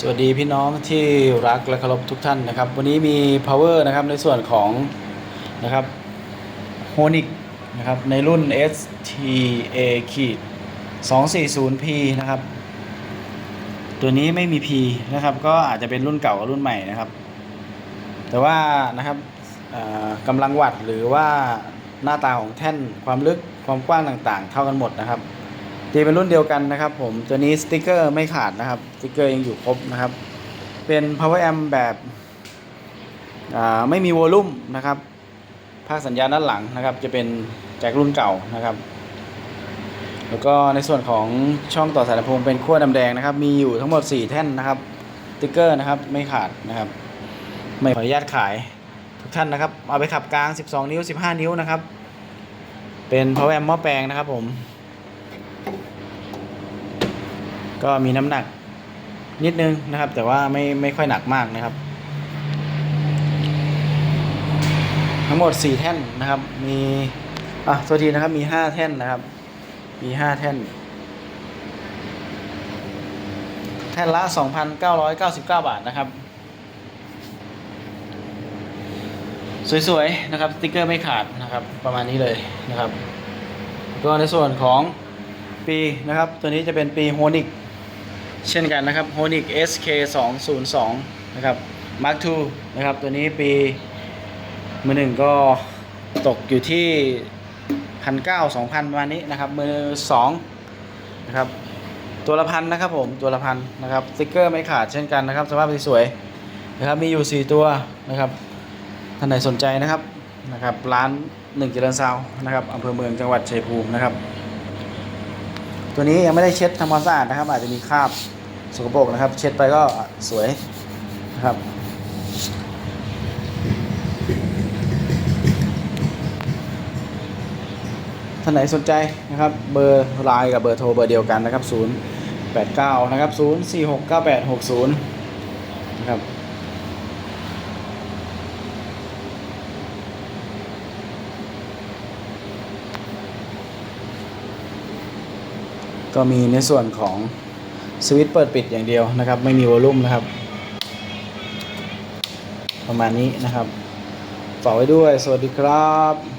สวัสดีพี่น้องที่รักและเคารพทุกท่านนะครับ วันนี้มี power นะครับในส่วนของนะครับ h o n i c นะครับในรุ่น STA ขีด 240P นะครับ ตัวนี้ไม่มี P นะครับ ก็อาจจะเป็นรุ่นเก่ากับรุ่นใหม่นะครับ แต่ว่านะครับกำลังวัดหรือว่าหน้าตาของแท่นความลึกความกว้างต่างๆ เท่ากันหมดนะครับ ตีเป็นรุ่นเดียวกันนะครับ ผมตัวนี้สติกเกอร์ไม่ขาดนะครับสติกเกอร์ยังอยู่ครบนะครับ เป็น power amp แบบไม่มีวอลลุ่มนะครับภาคสัญญาณด้านหลังนะครับ จะเป็นจากรุ่นเก่านะครับ แล้วก็ในส่วนของช่องต่อสายลำโพงเป็นขั้วดำแดงนะครับ มีอยู่ทั้งหมด 4 แท่นนะครับสติกเกอร์นะครับไม่ขาดนะครับ ไม่ขออนุญาตขายทุกท่านนะครับ เอาไปขับกลาง 12 นิ้ว 15 นิ้วนะครับ เป็น power amp หม้อแปลงนะครับผม ก็มีน้ำหนักนิดนึงนะครับ แต่ว่าไม่ไม่ค่อยหนักมากนะครับ ทั้งหมด 4 แท่นนะครับ มีอะตัวทีนะครับมี 5 แท่นนะครับ มี 5 แท่น แท่นละ 2,999 บาทนะครับสวยๆนะครับสติกเกอร์ไม่ขาดนะครับ ประมาณนี้เลยนะครับ ก็ในส่วนของปีนะครับ ตัวนี้จะเป็นปีโฮนิก เช่นกันนะครับ h o n i c SK 2 0 2นะครับ Mark II นะครับ ตัวนี้ปีมือหนึ่งก็ตกอยู่ที่พันเก้าสองพันประมาณนี้นะครับ มือสองนะครับตัวละพันนะครับผมตัวละพันนะครับสติกเกอร์ไม่ขาดเช่นกันนะครับสภาพสวยนะครับมีอยู่ 4 ตัวนะครับท่านไหนสนใจนะครับนะครับร้านหนึ่งเจริญซาวน์นะครับอำเภอเมืองจังหวัดชัยภูมินะครับ ตัวนี้ยังไม่ได้เช็ดทำความสะอาดนะครับ อาจจะมีคราบ สกปรกนะครับ เช็ดไปก็สวยนะครับท่านไหนสนใจนะครับ เบอร์ไลน์กับเบอร์โทรเบอร์เดียวกันนะครับ 0 8 9 นะครับ 0 4 6 9 8 6 0 นะครับก็มีในส่วนของ สวิตช์เปิดปิดอย่างเดียวนะครับ ไม่มีวอลลุ่มนะครับ ประมาณนี้นะครับ ฝากไว้ด้วย สวัสดีครับ